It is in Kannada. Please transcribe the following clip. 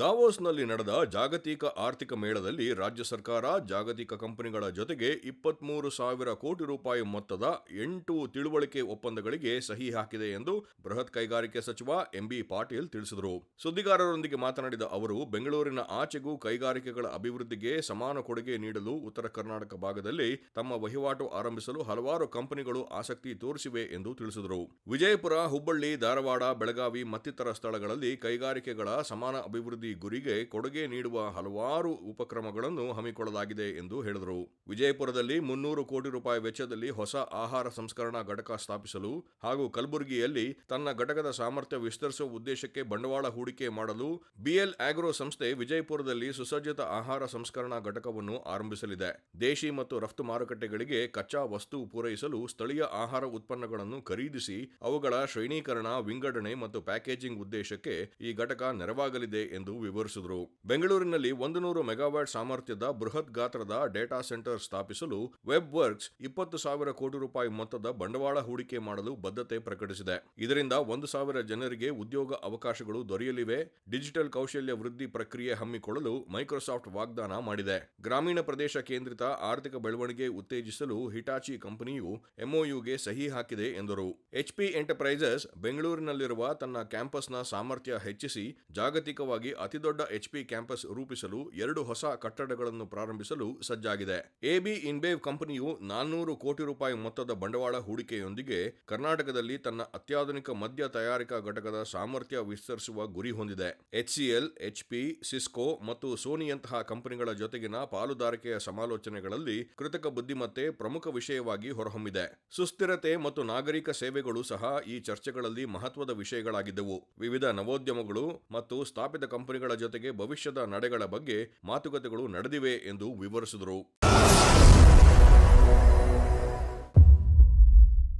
ದಾವೋಸ್ನಲ್ಲಿ ನಡೆದ ಜಾಗತಿಕ ಆರ್ಥಿಕ ಮೇಳದಲ್ಲಿ ರಾಜ್ಯ ಸರ್ಕಾರ, ಜಾಗತಿಕ ಕಂಪನಿಗಳ ಜೊತೆಗೆ ಇಪ್ಪತ್ಮೂರು ಸಾವಿರ ಕೋಟಿ ರೂಪಾಯಿ ಮೊತ್ತದ ಎಂಟು ತಿಳುವಳಿಕೆ ಒಪ್ಪಂದಗಳಿಗೆ ಸಹಿ ಹಾಕಿದೆ ಎಂದು ಬೃಹತ್ ಕೈಗಾರಿಕೆ ಸಚಿವ ಎಂಬಿ ಪಾಟೀಲ್ ತಿಳಿಸಿದರು. ಸುದ್ದಿಗಾರರೊಂದಿಗೆ ಮಾತನಾಡಿದ ಅವರು, ಬೆಂಗಳೂರಿನ ಆಚೆಗೂ ಕೈಗಾರಿಕೆಗಳ ಅಭಿವೃದ್ಧಿಗೆ ಸಮಾನ ಕೊಡುಗೆ ನೀಡಲು ಉತ್ತರ ಕರ್ನಾಟಕ ಭಾಗದಲ್ಲಿ ತಮ್ಮ ವಹಿವಾಟು ಆರಂಭಿಸಲು ಹಲವಾರು ಕಂಪನಿಗಳು ಆಸಕ್ತಿ ತೋರಿಸಿವೆ ಎಂದು ತಿಳಿಸಿದರು. ವಿಜಯಪುರ, ಹುಬ್ಬಳ್ಳಿ, ಧಾರವಾಡ, ಬೆಳಗಾವಿ ಮತ್ತಿತರ ಸ್ಥಳಗಳಲ್ಲಿ ಕೈಗಾರಿಕೆಗಳ ಸಮಾನ ಅಭಿವೃದ್ಧಿ ಗುರಿಗೆ ಕೊಡುಗೆ ನೀಡುವ ಹಲವಾರು ಉಪಕ್ರಮಗಳನ್ನು ಹಮ್ಮಿಕೊಳ್ಳಲಾಗಿದೆ ಎಂದು ಹೇಳಿದರು. ವಿಜಯಪುರದಲ್ಲಿ ಮುನ್ನೂರು ಕೋಟಿ ರೂಪಾಯಿ ವೆಚ್ಚದಲ್ಲಿ ಹೊಸ ಆಹಾರ ಸಂಸ್ಕರಣಾ ಘಟಕ ಸ್ಥಾಪಿಸಲು ಹಾಗೂ ಕಲಬುರಗಿಯಲ್ಲಿ ತನ್ನ ಘಟಕದ ಸಾಮರ್ಥ್ಯ ವಿಸ್ತರಿಸುವ ಉದ್ದೇಶಕ್ಕೆ ಬಂಡವಾಳ ಹೂಡಿಕೆ ಮಾಡಲು ಬಿಎಲ್ ಆಗ್ರೋ ಸಂಸ್ಥೆ ವಿಜಯಪುರದಲ್ಲಿ ಸುಸಜ್ಜಿತ ಆಹಾರ ಸಂಸ್ಕರಣಾ ಘಟಕವನ್ನು ಆರಂಭಿಸಲಿದೆ. ದೇಶಿ ಮತ್ತು ರಫ್ತು ಮಾರುಕಟ್ಟೆಗಳಿಗೆ ಕಚ್ಚಾ ವಸ್ತು ಪೂರೈಸಲು ಸ್ಥಳೀಯ ಆಹಾರ ಉತ್ಪನ್ನಗಳನ್ನು ಖರೀದಿಸಿ ಅವುಗಳ ಶ್ರೇಣೀಕರಣ, ವಿಂಗಡಣೆ ಮತ್ತು ಪ್ಯಾಕೇಜಿಂಗ್ ಉದ್ದೇಶಕ್ಕೆ ಈ ಘಟಕ ನೆರವಾಗಲಿದೆ ಎಂದು ವಿವರಿಸಿದರು. ಬೆಂಗಳೂರಿನಲ್ಲಿ ಒಂದು ನೂರು ಮೆಗಾವ್ಯಾಟ್ ಸಾಮರ್ಥ್ಯದ ಬೃಹತ್ ಗಾತ್ರದ ಡೇಟಾ ಸೆಂಟರ್ ಸ್ಥಾಪಿಸಲು ವೆಬ್ ವರ್ಕ್ಸ್ ಇಪ್ಪತ್ತು ಸಾವಿರ ಕೋಟಿ ರೂಪಾಯಿ ಮೊತ್ತದ ಬಂಡವಾಳ ಹೂಡಿಕೆ ಮಾಡಲು ಬದ್ಧತೆ ಪ್ರಕಟಿಸಿದೆ. ಇದರಿಂದ ಒಂದು ಸಾವಿರ ಜನರಿಗೆ ಉದ್ಯೋಗ ಅವಕಾಶಗಳು ದೊರೆಯಲಿವೆ. ಡಿಜಿಟಲ್ ಕೌಶಲ್ಯ ವೃದ್ಧಿ ಪ್ರಕ್ರಿಯೆ ಹಮ್ಮಿಕೊಳ್ಳಲು ಮೈಕ್ರೋಸಾಫ್ಟ್ ವಾಗ್ದಾನ ಮಾಡಿದೆ. ಗ್ರಾಮೀಣ ಪ್ರದೇಶ ಕೇಂದ್ರಿತ ಆರ್ಥಿಕ ಬೆಳವಣಿಗೆ ಉತ್ತೇಜಿಸಲು ಹಿಟಾಚಿ ಕಂಪನಿಯು ಎಂಒಯುಗೆ ಸಹಿ ಹಾಕಿದೆ ಎಂದರು. ಎಚ್ಪಿ ಎಂಟರ್ಪ್ರೈಸಸ್ ಬೆಂಗಳೂರಿನಲ್ಲಿರುವ ತನ್ನ ಕ್ಯಾಂಪಸ್ನ ಸಾಮರ್ಥ್ಯ ಹೆಚ್ಚಿಸಿ ಜಾಗತಿಕವಾಗಿ ಅತಿದೊಡ್ಡ ಎಚ್ಪಿ ಕ್ಯಾಂಪಸ್ ರೂಪಿಸಲು ಎರಡು ಹೊಸ ಕಟ್ಟಡಗಳನ್ನು ಪ್ರಾರಂಭಿಸಲು ಸಜ್ಜಾಗಿದೆ. ಎಬಿ ಇನ್ಬೇವ್ ಕಂಪನಿಯು ನಾನ್ನೂರು ಕೋಟಿ ರೂಪಾಯಿ ಮೊತ್ತದ ಬಂಡವಾಳ ಹೂಡಿಕೆಯೊಂದಿಗೆ ಕರ್ನಾಟಕದಲ್ಲಿ ತನ್ನ ಅತ್ಯಾಧುನಿಕ ಮದ್ಯ ತಯಾರಿಕಾ ಘಟಕದ ಸಾಮರ್ಥ್ಯ ವಿಸ್ತರಿಸುವ ಗುರಿ ಹೊಂದಿದೆ. ಎಚ್ಸಿಎಲ್ ಎಚ್ಪಿ ಸಿಸ್ಕೋ ಮತ್ತು ಸೋನಿಯಂತಹ ಕಂಪನಿಗಳ ಜೊತೆಗಿನ ಪಾಲುದಾರಿಕೆಯ ಸಮಾಲೋಚನೆಗಳಲ್ಲಿ ಕೃತಕ ಬುದ್ಧಿಮತ್ತೆ ಪ್ರಮುಖ ವಿಷಯವಾಗಿ ಹೊರಹೊಮ್ಮಿದೆ. ಸುಸ್ಥಿರತೆ ಮತ್ತು ನಾಗರಿಕ ಸೇವೆಗಳು ಸಹ ಈ ಚರ್ಚೆಗಳಲ್ಲಿ ಮಹತ್ವದ ವಿಷಯಗಳಾಗಿದ್ದವು. ವಿವಿಧ ನವೋದ್ಯಮಗಳು ಮತ್ತು ಸ್ಥಾಪಿತ ಕಂಪನಿಗಳ ಜೊತೆಗೆ ಭವಿಷ್ಯದ ನಡೆಗಳ ಬಗ್ಗೆ ಮಾತುಕತೆಗಳು ನಡೆದಿವೆ ಎಂದು ವಿವರಿಸಿದರು.